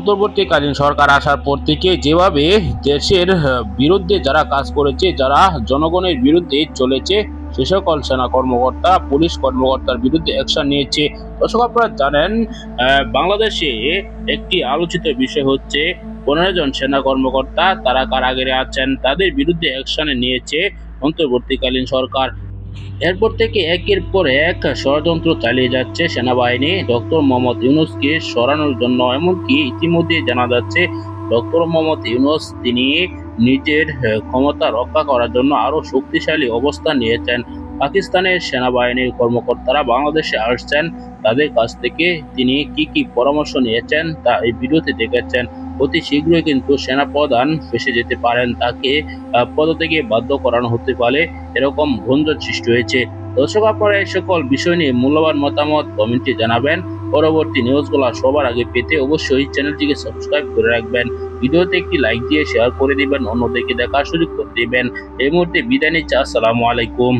অন্তর্বর্তীকালীন সরকার আসার পর থেকে যেভাবে দেশের বিরুদ্ধে যারা কাজ করেছে, যারা জনগণের বিরুদ্ধে চলেছে, সে সকল সেনা কর্মকর্তা, পুলিশ কর্মকর্তার বিরুদ্ধে অ্যাকশন নিয়েছে। দর্শক আপনারা জানেন বাংলাদেশে একটি আলোচিত বিষয় হচ্ছে, পনেরো জন সেনা কর্মকর্তা, তারা কারাগারে আছেন, তাদের বিরুদ্ধে অ্যাকশনে নিয়েছে অন্তর্বর্তীকালীন সরকার। এরপর থেকে একের পর এক ষড়যন্ত্র চালিয়ে যাচ্ছে সেনাবাহিনী। ডক্টর মোহাম্মদ ইউনুসকে সরানোর জন্য, এমনকি ইতিমধ্যে জানা যাচ্ছে, ডক্টর মোহাম্মদ ইউনুস তিনি নিজের ক্ষমতা রক্ষা করার জন্য আরও শক্তিশালী অবস্থান নিয়েছেন। পাকিস্তানের সেনাবাহিনীর কর্মকর্তারা বাংলাদেশে আসছেন। তাদের কাছ থেকে তিনি কি কি পরামর্শ নিয়েছেন তা এই ভিডিওতে দেখেছেন। অতি শীঘ্রই কিন্তু সেনাপ্রধান ফেসে যেতে পারেন। তাকে আহ, পদত্যাগে বাধ্য করানো হতে পারে। এরকম গুঞ্জন সৃষ্টি হয়েছে। দর্শক আপনারা এই সকল বিষয় নিয়ে মূল্যবান মতামত কমেন্টে জানাবেন। পরবর্তী নিউজগুলো সবার আগে পেতে অবশ্যই চ্যানেলটিকে সাবস্ক্রাইব করে রাখবেন। ভিডিওতে একটি লাইক দিয়ে শেয়ার করে দিবেন অন্যদেরকে দেখার সুযোগ করে দিবেন। এই মুহূর্তে বিদায় নিচ্ছি। আসসালামু আলাইকুম।